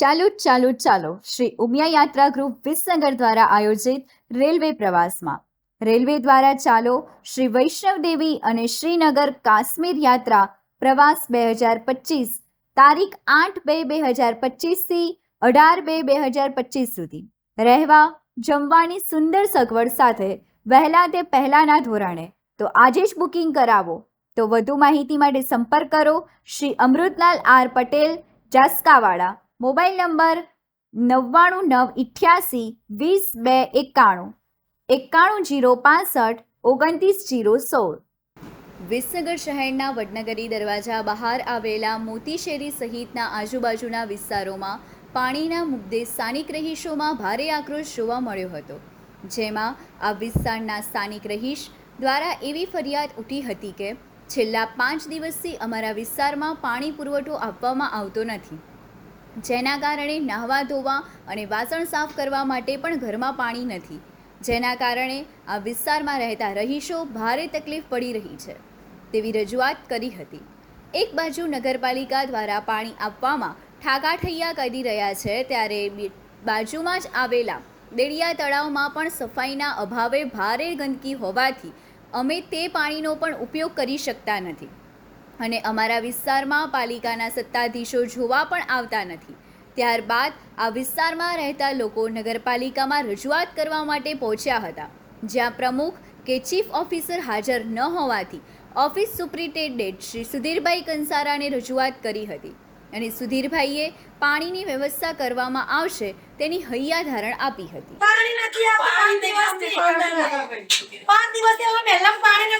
ચાલો ચાલો ચાલો. શ્રી ઉમિયા યાત્રા ગ્રુપ વિસનગર દ્વારા આયોજિત રેલવે પ્રવાસમાં. રેલવે દ્વારા ચાલો શ્રી વૈષ્ણવદેવી અને શ્રીનગર કાશ્મીર યાત્રા પ્રવાસ બે હજાર પચીસ, તારીખ આઠ બે બે હજાર પચીસથી અઢાર બે બે હજાર પચીસ સુધી. રહેવા જમવાની સુંદર સગવડ સાથે વહેલા તે પહેલાંના ધોરણે. તો આજે જ બુકિંગ કરાવો. તો વધુ માહિતી માટે સંપર્ક કરો Shri Amrutlal R Patel, Jaskavada. Mobile number નવ્વાણું નવ ઇઠ્યાસી વીસ બે એકાણું. એકાણું જીરો પાસઠ ઓગણત્રીસ જીરો સોળ. વિસનગર શહેરના વડનગરી દરવાજા બહાર આવેલા મોતીશેરી સહિતના આજુબાજુના વિસ્તારોમાં પાણીના મુદ્દે સ્થાનિક રહીશોમાં ભારે આક્રોશ જોવા મળ્યો હતો, જેમાં આ વિસ્તારના સ્થાનિક રહીશ દ્વારા એવી ફરિયાદ ઉઠી હતી કે છેલ્લા પાંચ દિવસથી અમારા વિસ્તારમાં પાણી પુરવઠો આપવામાં આવતો નથી. જેના કારણે નાહવા, ધોવા અને વાસણ સાફ કરવા માટે પણ ઘરમાં પાણી નથી. જેના કારણે આ વિસ્તારમાં રહેતા રહીશો ભારે તકલીફ પડી રહી છે. તેવી રજૂઆત કરી હતી. એક બાજુ નગરપાલિકા દ્વારા પાણી આપવામાં ઠાકાઠૈયા કરી રહ્યા છે, ત્યારે બાજુમાં જ આવેલા દેડિયા તળાવમાં પણ સફાઈના અભાવે ભારે ગંદકી હોવાથી અમે તે પાણીનો પણ ઉપયોગ કરી શકતા નથી. અને અમારા વિસ્તારમાં પાલિકાના સત્તાધીશો જોવા પણ આવતા નથી. ત્યારબાદ આ વિસ્તારમાં રહેતા લોકો નગરપાલિકામાં રજૂઆત કરવા માટે પહોંચ્યા હતા. જ્યાં પ્રમુખ કે ચીફ ઓફિસર હાજર ન હોવાથી ઓફિસ સુપ્રિન્ટેન્ડન્ટ શ્રી સુધીરભાઈ કંસારાને રજૂઆત કરી હતી અને સુધીરભાઈએ પાણીની વ્યવસ્થા કરવામાં આવશે તેની હૈયા ધારણ આપી હતી. પાણી નથી આવતું પાંચ દિવસથી પાંચ દિવસથી અમે પહેલા પાણી નથી આવતું શું